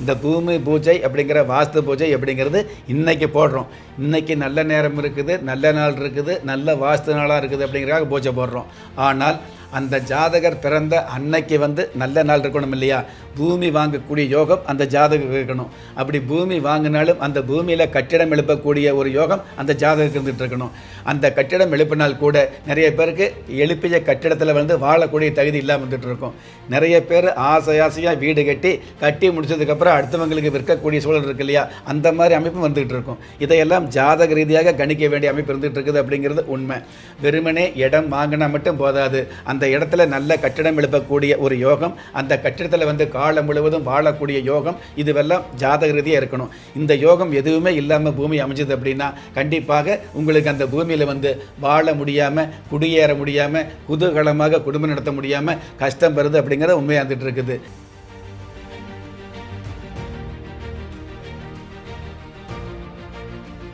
இந்த பூமி பூஜை அப்படிங்கிற வாஸ்து பூஜை அப்படிங்கிறது இன்றைக்கி போடுறோம். இன்றைக்கி நல்ல நேரம் இருக்குது நல்ல நாள் இருக்குது நல்ல வாஸ்து நாளாக இருக்குது அப்படிங்கிறக்காக பூஜை போடுறோம். ஆனால் அந்த ஜாதகர் பிறந்த அன்னைக்கு வந்து நல்ல நாள் இருக்கணும் இல்லையா? பூமி வாங்கக்கூடிய யோகம் அந்த ஜாதகம் இருக்கணும். அப்படி பூமி வாங்கினாலும் அந்த பூமியில் கட்டிடம் எழுப்பக்கூடிய ஒரு யோகம் அந்த ஜாதகம் இருந்துகிட்டு இருக்கணும். அந்த கட்டிடம் எழுப்பினால் கூட நிறைய பேருக்கு எழுப்பிய கட்டிடத்தில் வந்து வாழக்கூடிய தகுதி இல்லாமல் வந்துட்டு இருக்கும். நிறைய பேர் ஆசை ஆசையாக வீடு கட்டி கட்டி முடிச்சதுக்கப்புறம் அடுத்தவங்களுக்கு விற்கக்கூடிய சூழல் இருக்கு இல்லையா? அந்த மாதிரி அமைப்பு வந்துகிட்டு இருக்கும். இதையெல்லாம் ஜாதக ரீதியாக கணிக்க வேண்டிய அமைப்பு இருந்துகிட்டு இருக்குது அப்படிங்கிறது உண்மை. வெறுமனே இடம் வாங்கினா மட்டும் போதாது. அந்த அந்த இடத்துல நல்ல கட்டிடம் எழுப்பக்கூடிய ஒரு யோகம் அந்த கட்டிடத்தில் வந்து காலம் முழுவதும் வாழக்கூடிய யோகம் இதுவெல்லாம் ஜாதக ரீதியாக இருக்கணும். இந்த யோகம் எதுவுமே இல்லாமல் பூமி அமைஞ்சது அப்படின்னா கண்டிப்பாக உங்களுக்கு அந்த பூமியில் வந்து வாழ முடியாமல் குடியேற முடியாமல் குதூகலமாக குடும்பம் நடத்த முடியாமல் கஷ்டம் வருது அப்படிங்கிறது உண்மையாக இருந்துகிட்டு இருக்குது.